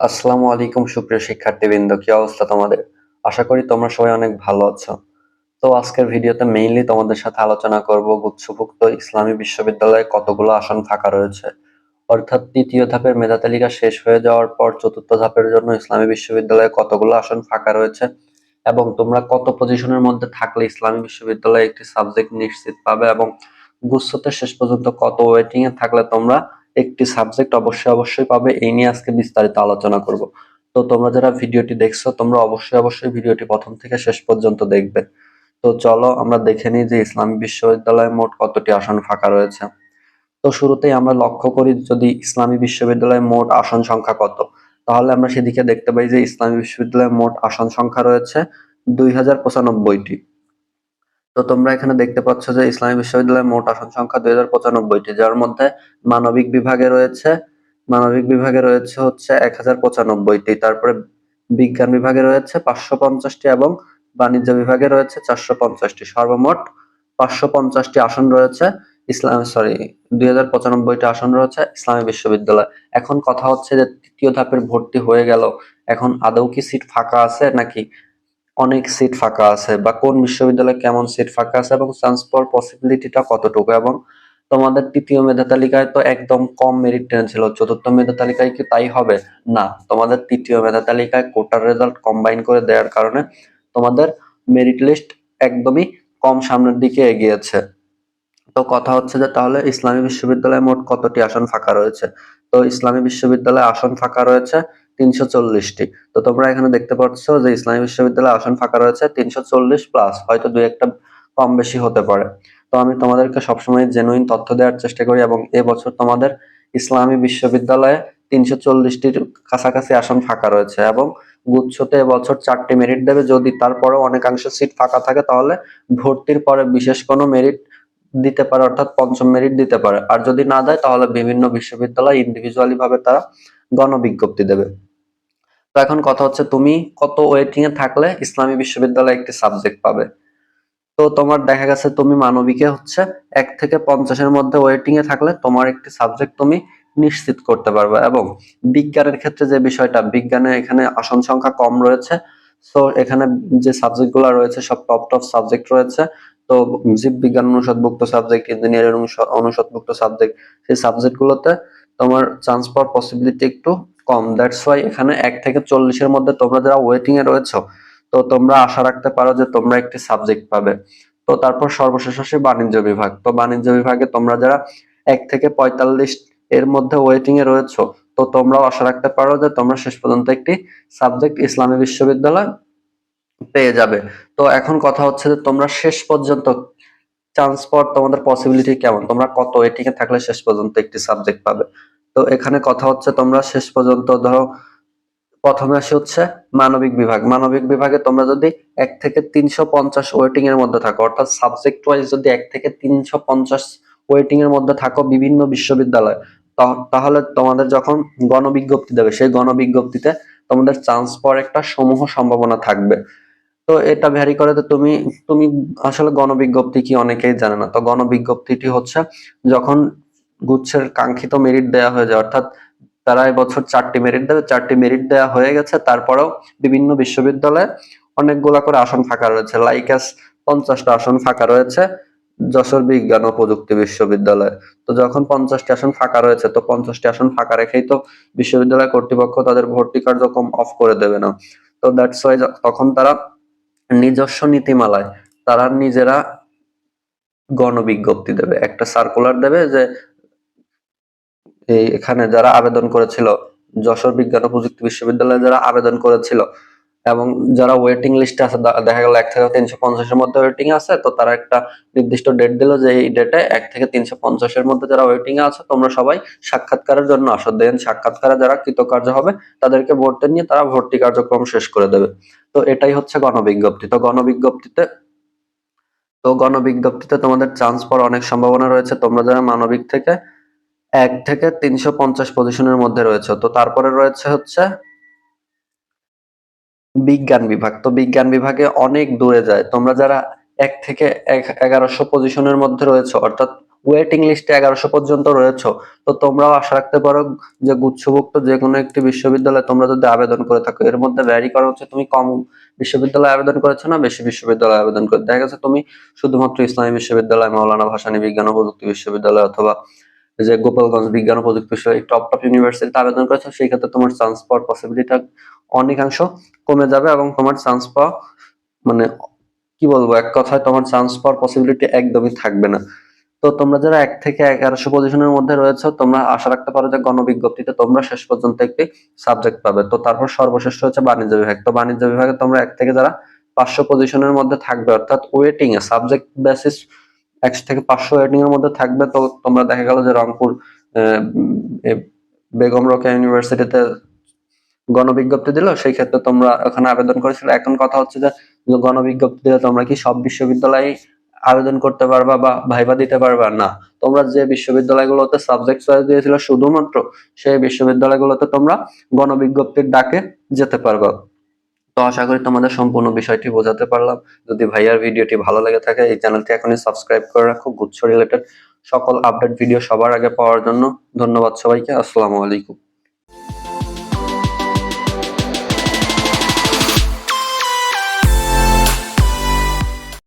আসসালামু আলাইকুম সুপ্রিয় শিক্ষার্থীবৃন্দ, কি অবস্থা তোমাদের? আশা করি তোমরা সবাই অনেক ভালো আছো। তো আজকের ভিডিওতে মেইনলি তোমাদের সাথে আলোচনা করব গুচ্ছভুক্ত ইসলামী বিশ্ববিদ্যালয়ে কতগুলো আসন ফাঁকা রয়েছে। অর্থাৎ তৃতীয় ধাপের মেধা তালিকা শেষ হয়ে যাওয়ার পর চতুর্থ ধাপের জন্য ইসলামী বিশ্ববিদ্যালয়ে কতগুলো আসন ফাঁকা রয়েছে এবং তোমরা কত পজিশনের মধ্যে থাকলে ইসলামী বিশ্ববিদ্যালয়ে একটি সাবজেক্ট নিশ্চিত পাবে এবং গুচ্ছতে শেষ পর্যন্ত কত ওয়েটিং এ থাকলে তোমরা একটি সাবজেক্ট অবশ্যই অবশ্যই পাবে, এই নিয়ে আজকে বিস্তারিত আলোচনা করব। তো তোমরা যারা ভিডিওটি দেখছ, তোমরা অবশ্যই অবশ্যই ভিডিওটি প্রথম থেকে শেষ পর্যন্ত দেখবে। তো চলো আমরা দেখে নিই যে ইসলামী বিশ্ববিদ্যালয়ে মোট কতটি আসন ফাঁকা রয়েছে। তো শুরুতেই আমরা লক্ষ্য করি যদি ইসলামী বিশ্ববিদ্যালয়ে মোট আসন সংখ্যা কত, তাহলে আমরা সেদিকে দেখতে পাই যে ইসলামী বিশ্ববিদ্যালয়ে মোট আসন সংখ্যা রয়েছে দুই হাজার পঁচানব্বইটি। তো তোমরা এখানে দেখতে পাচ্ছ যে ইসলামী বিশ্ববিদ্যালয়ের মোট আসন সংখ্যা দুই হাজার পঁচানব্বইটি, যার মধ্যে মানবিক বিভাগে রয়েছে, মানবিক বিভাগে রয়েছে হচ্ছে এক হাজার পঁচানব্বইটি, তারপরে বিজ্ঞান বিভাগে রয়েছে পাঁচশো পঞ্চাশটি এবং বাণিজ্য বিভাগে রয়েছে চারশো পঞ্চাশটি। সর্বমোট পাঁচশো পঞ্চাশটি আসন রয়েছে ইসলাম সরি দুই হাজার পঁচানব্বইটি আসন রয়েছে ইসলামী বিশ্ববিদ্যালয়। এখন কথা হচ্ছে যে তৃতীয় ধাপের ভর্তি হয়ে গেল। এখন আদৌ কি সিট ফাঁকা আছে নাকি? অনেক সিট ফাঁকা আছে বা কোন বিশ্ববিদ্যালয়ে কেমন সিট ফাঁকা আছে এবং চান্স পাওয়ার পসিবিলিটিটা কতটুকু এবং তোমাদের তৃতীয় মেধা তালিকায় তো একদম কম মেরিট ট্রেন ছিল, চতুর্থ মেধা তালিকায় কি তাই হবে? না, তোমাদের তৃতীয় মেধা তালিকায় কোটার রেজাল্ট কম্বাইন করে দেওয়ার কারণে তোমাদের মেরিট লিস্ট একদমই কম সামনের দিকে এগিয়েছে। তো কথা হচ্ছে যে তাহলে ইসলামী বিশ্ববিদ্যালয়ে মোট কতটি আসন ফাঁকা রয়েছে? তো ইসলামী বিশ্ববিদ্যালয়ে আসন ফাঁকা রয়েছে তিনশো চল্লিশটি। তো তোমরা এখানে দেখতে পাচ্ছ যে ইসলামী বিশ্ববিদ্যালয়ে আসন ফাঁকা রয়েছে, তিনশো চল্লিশ প্লাস হয়তো দুই একটা কম বেশি হতে পারে। তো আমি তোমাদেরকে সবসময় জেনুইন তথ্য দেওয়ার চেষ্টা করি এবং এবছর তোমাদের ইসলামী বিশ্ববিদ্যালয়ে তিনশো চল্লিশটির কাছাকাছি আসন ফাঁকা রয়েছে এবং গুচ্ছতে এবছর চারটি মেরিট দেবে। যদি তারপরেও অনেকাংশ সিট ফাঁকা থাকে তাহলে ভর্তির পরে বিশেষ কোনো মেরিট দিতে পারে, অর্থাৎ পঞ্চম মেরিট দিতে পারে। আর যদি না দেয় তাহলে বিভিন্ন বিশ্ববিদ্যালয় ইন্ডিভিজুয়ালি ভাবে তারা গণবিজ্ঞপ্তি দেবে। তো এখন কথা হচ্ছে তুমি কত ওয়েটিং এ থাকলে ইসলামী বিশ্ববিদ্যালয়ে একটি সাবজেক্ট পাবে। তো তোমার দেখা গেছে তুমি মানবিকে হচ্ছে এক থেকে পঞ্চাশের মধ্যে ওয়েটিং এ থাকলে তোমার একটি সাবজেক্ট তুমি নিশ্চিত করতে পারবে এবং বিজ্ঞানের ক্ষেত্রে যে বিষয়টা, বিজ্ঞানে এখানে আসন সংখ্যা কম রয়েছে। সো এখানে যে সাবজেক্টগুলো রয়েছে, সব টপ টপ সাবজেক্ট রয়েছে। তো জীব বিজ্ঞান অনুষদভুক্ত সাবজেক্ট ইঞ্জিনিয়ারিং অনুষদভুক্ত সাবজেক্ট সেই সাবজেক্ট গুলোতে তোমার চান্স পাওয়ার পসিবিলিটি একটু কম। দ্যাটস ওয়াই এখানে এক থেকে চল্লিশের মধ্যে তোমরা যারা ওয়েটিং এ রয়েছো, তো তোমরা আশা রাখতে পারো যে তোমরা একটি সাবজেক্ট পাবে। তো তারপর সর্বশেষ আসে বাণিজ্য বিভাগ। তো বাণিজ্য বিভাগে তোমরা যারা এক থেকে পঁয়তাল্লিশ এর মধ্যে ওয়েটিং এ রয়েছো, তো তোমরাও আশা রাখতে পারো যে তোমরা শেষ পর্যন্ত একটি সাবজেক্ট ইসলামী বিশ্ববিদ্যালয় পেয়ে যাবে। তো এখন কথা হচ্ছে যে তোমরা শেষ পর্যন্ত চান্স পাওয়ার তোমাদের পসিবিলিটি কেমন? তোমরা কত ওয়েটিং এ থাকলে শেষ পর্যন্ত একটি সাবজেক্ট পাবে? তো এখানে কথা হচ্ছে তোমরা শেষ পর্যন্ত ধরো প্রথমে আসে হচ্ছে মানবিক বিভাগ। মানবিক বিভাগে তোমরা যদি এক থেকে তিনশো পঞ্চাশ ওয়েটিং এর মধ্যে থাকো, অর্থাৎ সাবজেক্ট ওয়াইজ যদি এক থেকে তিনশো পঞ্চাশ ওয়েটিং এর মধ্যে থাকো বিভিন্ন বিশ্ববিদ্যালয় তাহলে তোমাদের যখন গণবিজ্ঞপ্তি দেবে, সেই গণবিজ্ঞপ্তিতে তোমাদের চান্স পাওয়ার একটা সমূহ সম্ভাবনা থাকবে। তো এটা ভ্যারি করে তো তুমি তুমি আসলে গণবিজ্ঞপ্তি কি অনেকেই জানে না। তো গণবিজ্ঞপ্তিটি হচ্ছে যখন গুচ্ছের কাঙ্ক্ষিত মেরিট দেওয়া হয়ে যায়। অর্থাৎ তারা এবছর চারটি মেরিট দেবে। চারটি মেরিট দেওয়া হয়ে গেছে। তারপরেও বিভিন্ন বিশ্ববিদ্যালয়ে অনেকগুলা করে আসন ফাঁকা রয়েছে। লাইকাস পঞ্চাশটা আসন ফাঁকা রয়েছে যশোর বিজ্ঞান ও প্রযুক্তি বিশ্ববিদ্যালয়। তো যখন পঞ্চাশটি আসন ফাঁকা রয়েছে, তো পঞ্চাশটি আসন ফাঁকা রেখেই তো বিশ্ববিদ্যালয় কর্তৃপক্ষ তাদের ভর্তি কার্যক্রম অফ করে দেবে না। তো দ্যাটস ওয়াই তখন তারা নিজস্ব নীতিমালায় তারা নিজেরা গণবিজ্ঞপ্তি দেবে। একটা সার্কুলার দেবে যে এখানে যারা আবেদন করেছিল, যশোর বিজ্ঞান ও প্রযুক্তি বিশ্ববিদ্যালয়ে যারা আবেদন করেছিল এবং যারা ওয়েটিং লিস্টে আছে দেখা গেল এক থেকে তিনশো পঞ্চাশের মধ্যে ওয়েটিং আছে, তো তারা একটা নির্দিষ্ট ডেট দিল যে এই ডেটে এক থেকে তিনশো পঞ্চাশের মধ্যে যারা ওয়েটিং এ আছে, তোমরা সবাই সাক্ষাৎকারের জন্য আসো। দেন সাক্ষাৎকারে যারা কৃতকার্য হবে, তাদেরকে ভর্তি নিয়ে তারা ভর্তি কার্যক্রম শেষ করে দেবে। তো এটাই হচ্ছে গণবিজ্ঞপ্তি। তো গণবিজ্ঞপ্তিতে তো গণবিজ্ঞপ্তিতে তোমাদের চান্স পাওয়ার অনেক সম্ভাবনা রয়েছে। তোমরা যারা মানবিক থেকে এক থেকে তিনশো পঞ্চাশ পজিশনের মধ্যে রয়েছে। তো তারপরে রয়েছে হচ্ছে বিজ্ঞান বিভাগ। তো বিজ্ঞান বিভাগে অনেক দূরে যায়। তোমরা যারা এক থেকে এগারোশো পজিশনের মধ্যে রয়েছে, অর্থাৎ ওয়েটিং লিস্টে এগারোশো পর্যন্ত রয়েছে, তো তোমরাও আশা রাখতে পারো যে গুচ্ছভুক্ত যে কোনো একটি বিশ্ববিদ্যালয়ে তোমরা যদি আবেদন করে থাকো, এর মধ্যে ভ্যারি করা হচ্ছে তুমি কম বিশ্ববিদ্যালয়ে আবেদন করেছ না, বেশি বিশ্ববিদ্যালয়ে আবেদন করে। দেখা গেছে তুমি শুধুমাত্র ইসলামী বিশ্ববিদ্যালয় মৌলানা ভাসানী বিজ্ঞান ও প্রযুক্তি বিশ্ববিদ্যালয় অথবা যে গোপালগঞ্জ বিজ্ঞান ও প্রযুক্তি বিশ্ববিদ্যালয় টপ টপ ইউনিভার্সিটিতে আবেদন করেছ, সেই ক্ষেত্রে তোমার চান্স পাওয়ার পসিবিলিটি অনেকাংশ কমে যাবে এবং তোমার চান্স পাওয়া মানে কি বলব, এক কথায় তোমার চান্স পাওয়ার পসিবিলিটি একদমই থাকবে না। তো তোমরা যারা এক থেকে এগারোশো পজিশনের মধ্যে রয়েছে, তোমরা আশা রাখতে পারো যে গণবিজ্ঞপ্তিতে তোমরা শেষ পর্যন্ত একটি সাবজেক্ট পাবে। তো তারপর সর্বশেষ হচ্ছে বাণিজ্য বিভাগ। তো বাণিজ্য বিভাগে তোমরা এক থেকে যারা পাঁচশো পজিশনের মধ্যে থাকবে, অর্থাৎ ওয়েটিং এ সাবজেক্ট বেসিস এক থেকে পাঁচশো ওয়েটিং এর মধ্যে থাকবে। তো তোমরা দেখা গেল যে রংপুর বেগম রোকেয়া ইউনিভার্সিটিতে গণবিজ্ঞপ্তি দিল। সেই ক্ষেত্রে তোমরা ওখানে আবেদন করেছিলে। এখন কথা হচ্ছে যে গণবিজ্ঞপ্তি দিলে তোমরা কি সব বিশ্ববিদ্যালয়ে আবেদন করতে পারবা বা ভাইবা দিতে পারবা? না। তোমরা যে বিশ্ববিদ্যালয়গুলোতে সাবজেক্ট চয়েস দিয়েছিল শুধুমাত্র, সেই বিশ্ববিদ্যালয়গুলোতে তোমরা গণবিজ্ঞপ্তির ডাকে যেতে পারবা। তো আশা করি তোমাদের সম্পূর্ণ বিষয়টি বোঝাতে পারলাম। যদি ভাইয়ার ভিডিওটি ভালো লেগে থাকে, এই চ্যানেলটি এখনই সাবস্ক্রাইব করে রাখো। গুচ্ছ রিলেটেড সকল আপডেট ভিডিও সবার আগে পাওয়ার জন্য। ধন্যবাদ সবাইকে। আসসালামু আলাইকুম।